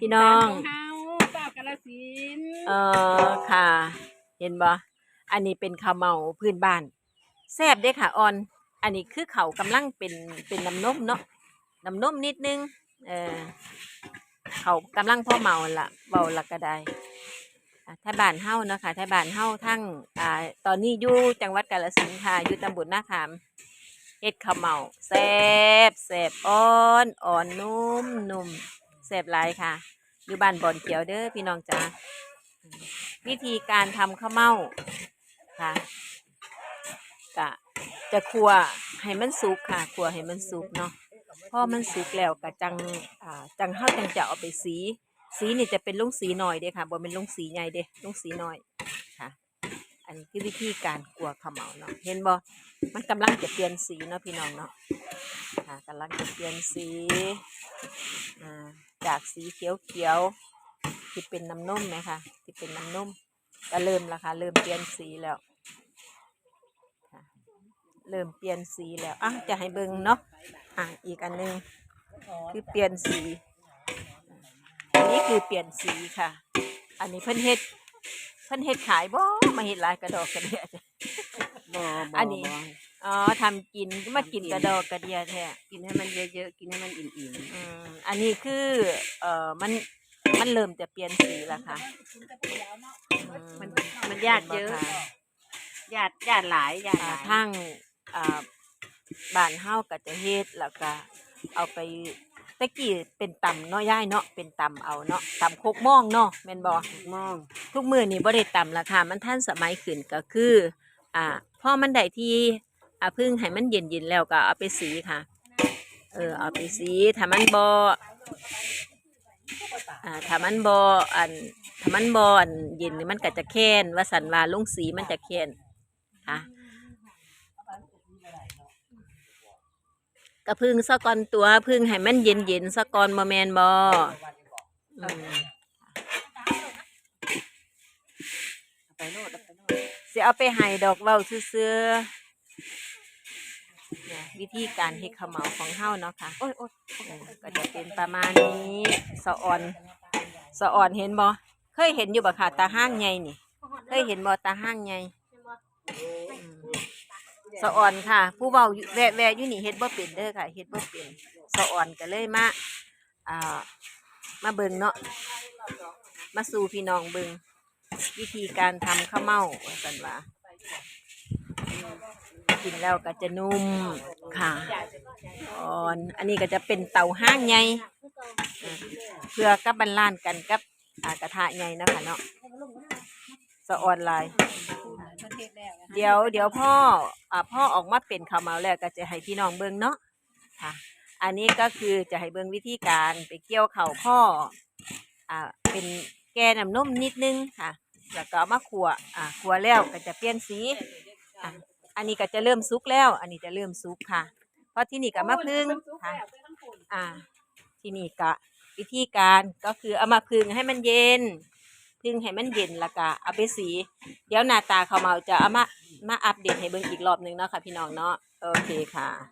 พี่น้อง เฮาเจ้ากาลสินธุ์เออค่ะ เห็นบ่อันนี้เป็นข้าวเมาพื้นบ้านแซ่บเด้ค่ะออน อันนี้คือเขาวกำลังเป็นเป็นน้ำนมเนาะน้ำนมนิดนึง เออเขากำลังพ่อเมาละเบาละก็ได้อะถ้าบ้านเฮาเนาะค่ะถ้าบ้านเฮาทั้งอ่าตอนนี้อยู่จังหวัดกาฬสินธุ์ค่ะอยู่ตำบลนาขามเฮ็ดข้าวเมาแซ่บแซ่บอ่อนอ่อนนุ่มนุ่ม แซ่บหลายค่ะ อยู่บ้านบ่อนเขียวเด้อพี่น้องจ้าวิธีการทำข้าวเม่าค่ะกะจะคั่วให้มันสุกค่ะคั่วให้มันสุกเนาะพอมันสุกแล้วกะจังอ่าจังเฮาจังจะเอาไปสี สีนี่จะเป็นลุงสีหน่อยเด้ค่ะบ่เป็นลุงสีใหญ่เด้ลุงสีหน่อย นนี้คือวิธีการคั่วข้าวเม่าเนาะ เห็นบ่มันกำลังจะเปลี่ยนสีเนาะพี่น้องเนาะค่ะกำลังจะเปลี่ยนสีอ่าจากสีเขียวเขียวที่เป็นน้ำนมไหมคะที่เป็นน้ำนมก็เริ่มแล้วค่ะเริ่มเปลี่ยนสีแล้วเริ่มเปลี่ยนสีแล้วอะจะให้เบิ่งเนาะอะอีกอันหนึงคือเปลี่ยนสี อันนี้คือเปลี่ยนสีค่ะ อันนี้เพิ่นเฮ็ด เพิ่นเฮ็ดขายบ่มาเฮ็ดหลายกระดอกกระเดียจ้ะ บ่บ่อันนี้ บ่อ๋อทำกินมากินกระดอกกระเดียแท้กินให้มันเยอะๆ กินให้มันอิ่มอืมอันนี้คือเอ่อมันมันเริ่มจะเปลี่ยนสีแล้วค่ะอืมๆมันมันญาติเยอะห็นบ่คญาติญาติหลายญาติหอ่าลายทั้งอ่าบ้านเฮาก็จะเฮ็ดแล้วก็เอาไป ตะกี้เป็นตำเนาะย่ายเนาะเป็นตำเอาเนาะตำโคกม่องเนาะแม่นบ่มองทุกมื้อนี้บ่ได้ตำราคามันทันสมัยขึ้นก็คือ อ่าพอมันได้ที่อ่าพึ่งให้มันเย็นๆแล้วก็เอาไปสีค่ะ เออเอาไปสีถ้ามันบ่อ่าถ้ามันบ่อันถ้ามันบ่อันเย็นนี่มันก็จะแค้นว่าสันว่าลงสีมันจะแค้นค่ะ ก็พึ่งซะก่อนตัวพึ่งให้มันเย็นๆซะก่อนบ่แม่นบ่อืมเอาไปโลดเอาไปโลดสิเอาไปให้ดอกเว้าซื่อๆเนี่ยวิธีการเฮ็ดข้าวเหมาของเฮาเนาะค่ะโอ้ยโอ้ยเออก็จะเป็นประมาณนี้สะออนสะออนเห็นบ่เคยเห็นอยู่บ่ค่ะตาห้างใหญ่นี่ เคยเห็นบ่ตาห้างใหญ่อืม สะออนค่ะ ผู้เว้าแวะแวะอยู่นี่เฮ็ดบ่เป็นเด้อค่ะเฮ็ดบ่เป็นสะออนก็เลยมาอ่ามาเบิ่งเนาะมาสู่พี่น้องเบิ่งวิธีการทำข้าวเม่าว่ากันว่ากินแล้วก็จะนุ่มค่ะอ่อนอันนี้ก็จะเป็นเตาห้างใหญ่เพื่อกับบรรลานกันกับกระทะใหญ่นะคะเนาะสะออนลาย เดี๋ยวเดี๋ยวพ่ออ่าพ่อออกมาเป็นข้าวเมาแล้วก็จะให้พี่น้องเบิ่งเนาะค่ะ อันนี้ก็คือจะให้เบิ่งวิธีการไปเกี่ยวเข่าพ่ออ่าเป็นแกน้ำนมนิดนึงค่ะ แล้วก็เอามาขัวอ่าขัวแล้วก็จะเปลี่ยนสีอะอันนี้ก็จะเริ่มสุกแล้ว อันนี้จะเริ่มสุกค่ะ เพราะที่นี่ก็มาพึ่งค่ะอ่าที่นี่ก็วิธีการก็คือเอามาพึ่งให้มันเย็น พึ่งให้มันเย็นแล้วก็เอาไปสี เดี๋ยวหน้าตาเขาวเมาจะเอามา มาอัปเดตให้เบิ่งอีกรอบหนึงเนาะค่ะพี่น้องเนาะโอเคค่ะ